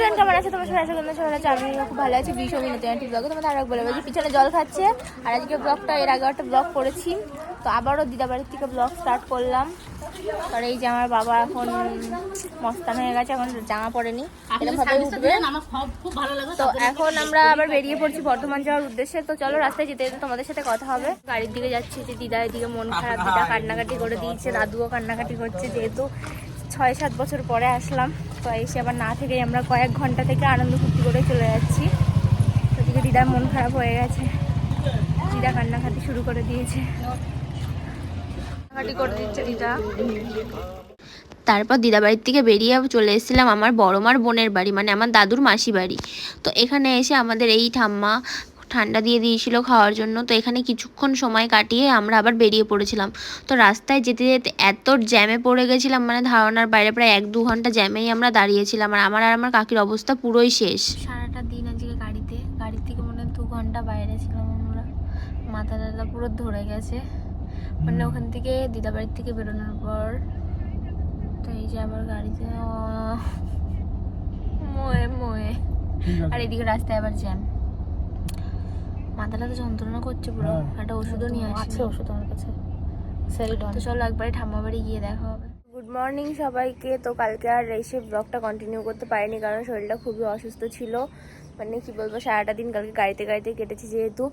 Student কেমন আছে? তোমার সবাই আশা করি সবাই আছে আমি খুব ভালো আছি। ভীষণ মিনিট একটি ব্লগে তোমাদের আরেক বলে বলছি পিছনে জল খাচ্ছে। আর আজকে ব্লগটা এর আগে একটা ব্লগ করেছি। তো আবারও দিদা বাড়ির থেকে ব্লগ স্টার্ট করলাম। আর এই যে আমার বাবা এখন মস্তান হয়ে গেছে এখন জামা পরেনি। তো এখন আমরা আবার বেরিয়ে পড়ছি বর্ধমান যাওয়ার উদ্দেশ্যে। তো চলো রাস্তায় যেতে যেতে তোমাদের সাথে কথা হবে। গাড়ির দিকে যাচ্ছি যে দিদা এদিকে মন খারাপ দিদা কান্নাকাটি করে দিয়েছে দাদুও কান্নাকাটি করছে। যেহেতু ছয় সাত বছর পরে আসলাম। তো এসে আবার না থেকেই আমরা কয়েক ঘণ্টা থেকে আনন্দ ফুর্তি করে চলে যাচ্ছি। ওদিকে দিদার মন খারাপ হয়ে গেছে। দিদা কান্নাকাটি শুরু করে দিয়েছে। কান্নাকাটি করে দিচ্ছে দিদা। তারপর দিদাবাড়ির থেকে বেরিয়ে চলে এসেছিলাম আমার বড় মার বোনের বাড়ি মানে আমার দাদুর মাসি বাড়ি। তো এখানে এসে আমাদের এই ঠাম্মা ঠান্ডা দিয়ে দিয়েছিল খাওয়ার জন্য। তো এখানে কিছুক্ষণ সময় কাটিয়ে আমরা আবার বেরিয়ে পড়েছিলাম। তো রাস্তায় যেতে যেতে এত জ্যামে পড়ে গেছিলাম মানে ধারণার বাইরে প্রায় এক দু ঘণ্টা জ্যামেই আমরা দাঁড়িয়েছিলাম। আর আমার আর আমার কাকির অবস্থা পুরোই শেষ। সারাটা দিন আজকে গাড়িতে গাড়ি থেকে মনে হয় দু ঘণ্টা বাইরে ছিলাম আমরা। মাথা টাথা পুরো ধরে গেছে। মানে ওখান থেকে দিদাবাড়ির থেকে বেরোনোর পর তো এই যে আবার গাড়িতে মোয়ে মোয়ে। আর এদিকে রাস্তায় আবার জ্যাম। মাথাটা তো যন্ত্রণা করছে পুরো। একটা ওষুধও নিয়ে আসছে ওষুধ আমার কাছে। তো চলো একবারে ঠাম্মা বাড়ি গিয়ে দেখা হবে। গুড মর্নিং সবাইকে। তো কালকে আর এসে ব্লগটা কন্টিনিউ করতে পারিনি কারণ শরীরটা খুবই অসুস্থ ছিল। মানে কি বলব সারাটা দিন কালকে গাড়িতে গাড়িতে কেটেছি যেহেতু।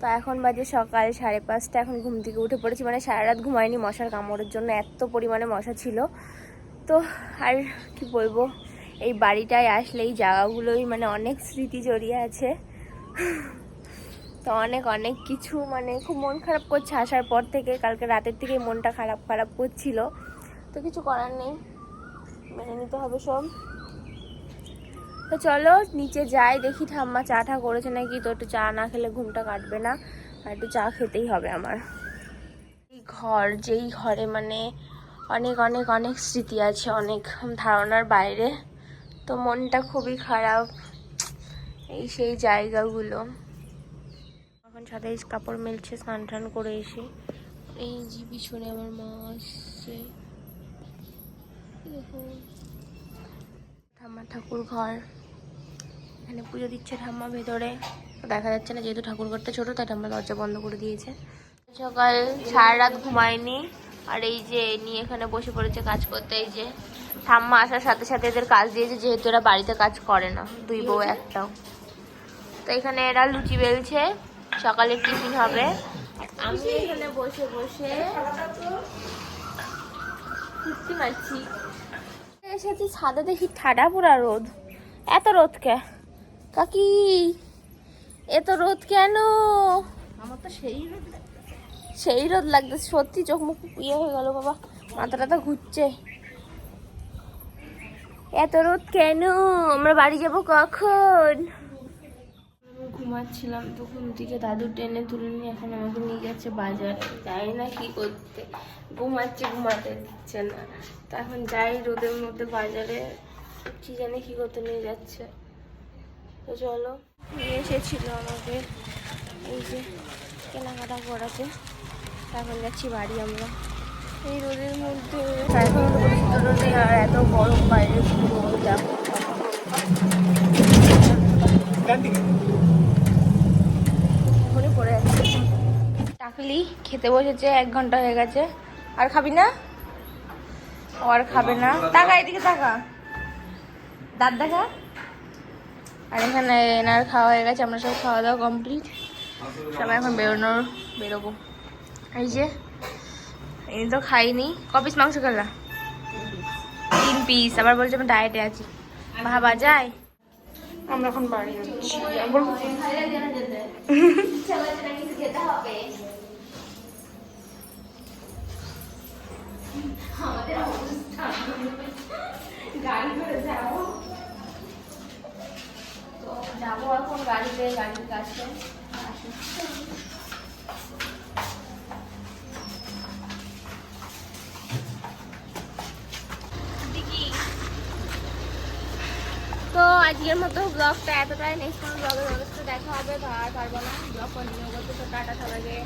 তো এখন বাজে সকাল সাড়ে পাঁচটা এখন ঘুম থেকে উঠে পড়েছি। মানে সারা রাত ঘুমাইনি মশার কামড়ের জন্য এত পরিমাণে মশা ছিল। তো আর কি বলব এই বাড়িটায় আসলে এই জায়গাগুলোই মানে অনেক স্মৃতি জড়িয়ে আছে। তো অনেক অনেক কিছু মানে খুব মন খারাপ করছে আসার পর থেকে। কালকে রাতের থেকে মনটা খারাপ খারাপ করছিল। তো কিছু করার নেই। মেনে নিতে হবে সব। তো চলো, নিচে যাই, দেখি ঠাম্মা চা ঠা করেছে নাকি। তো একটু চা না খেলে ঘুমটা কাটবে না। আর একটু চা খেতেই হবে আমার। এই ঘর, যেই ঘরে মানে অনেক অনেক অনেক স্মৃতি আছে, অনেক ধারণার বাইরে। তো মনটা খুবই খারাপ। এই সেই জায়গাগুলো। এখন সাথে কাপড় মেলছে স্নান টান করে এসে। এই যে পিছনে আমার মা আসছে। ঠাম্মা ঠাকুর ঘর। এখানে পুজো দিচ্ছে ঠাম্মা ভেতরে। দেখা যাচ্ছে না যেহেতু ঠাকুর ঘরটা ছোট তাই ঠাম্মা দরজা বন্ধ করে দিয়েছে। সকাল সারা রাত ঘুমায়নি। আর এই যে নিয়ে এখানে বসে পড়েছে কাজ করতে এই যে ঠাম্মা আসার সাথে সাথে এদের কাজ দিয়েছে যেহেতু এরা বাড়িতে কাজ করে না দুই বউ একটাও। তো এখানে এরা লুচি বেলছে। সকালের টিফিন হবে। আমি এখানে বসে বসে কুর্তি মারছি এসেছি ছাদে দেখি ঠাডা পুরা রোদ। এত রোদ কে? কাকি এত রোদ কেন? আমার তো সেই রোদ সেই রোদ লাগতেছে সত্যি চোখ মুখ ইয়ে হয়ে গেল বাবা মাথাটা তো ঘুরছে। এত রোদ কেন? আমরা বাড়ি যাব কখন? ঘুমাচ্ছিলাম, তখন দিকে দাদু টেনে তুলে নিয়ে এখন আমাকে নিয়ে যাচ্ছে বাজারে। যাই না কি করতে। ঘুমাচ্ছে, ঘুমাতে দিচ্ছে না। তো এখন যাই রোদের মধ্যে বাজারে। কি জানি কি করতে নিয়ে যাচ্ছে। তো চলো, নিয়ে এসেছিল আমাকে এই যে কেনাকাটা করাতে। এখন যাচ্ছি বাড়ি আমরা। এই রোদের মধ্যে রোদে আর এত গরম বাইরে। পুরো দেখো ঘুরে পড়ে যাচ্ছে টাকলি খেতে বসেছে এক ঘণ্টা হয়ে গেছে। আর খাবি না? ও আর খাবে না। টাকা এদিকে টাকা দাঁত দেখা? আর এখানে এনার খাওয়া হয়ে গেছে আমরা সব খাওয়া দাওয়া কমপ্লিট সবাই এখন বেরোনোর বেরোবো। এই যে এই তো খাইনি। ক পিস মাংস খেলা? তিন পিস আবার বলছে আমি ডায়েটে আছি। ভাবা যায়? আমরা এখন বাড়ি যাচ্ছি আবার গাড়ি করে যাব তো গাড়িতে গাড়ির কাছে। তো আজকের মতো ব্লগটা এতটাই। নেক্সট ব্লগের অবস্থা দেখা হবে আর পারব না। ব্লগ কন্টিনিউ করতে তো টাটা সবাইকে।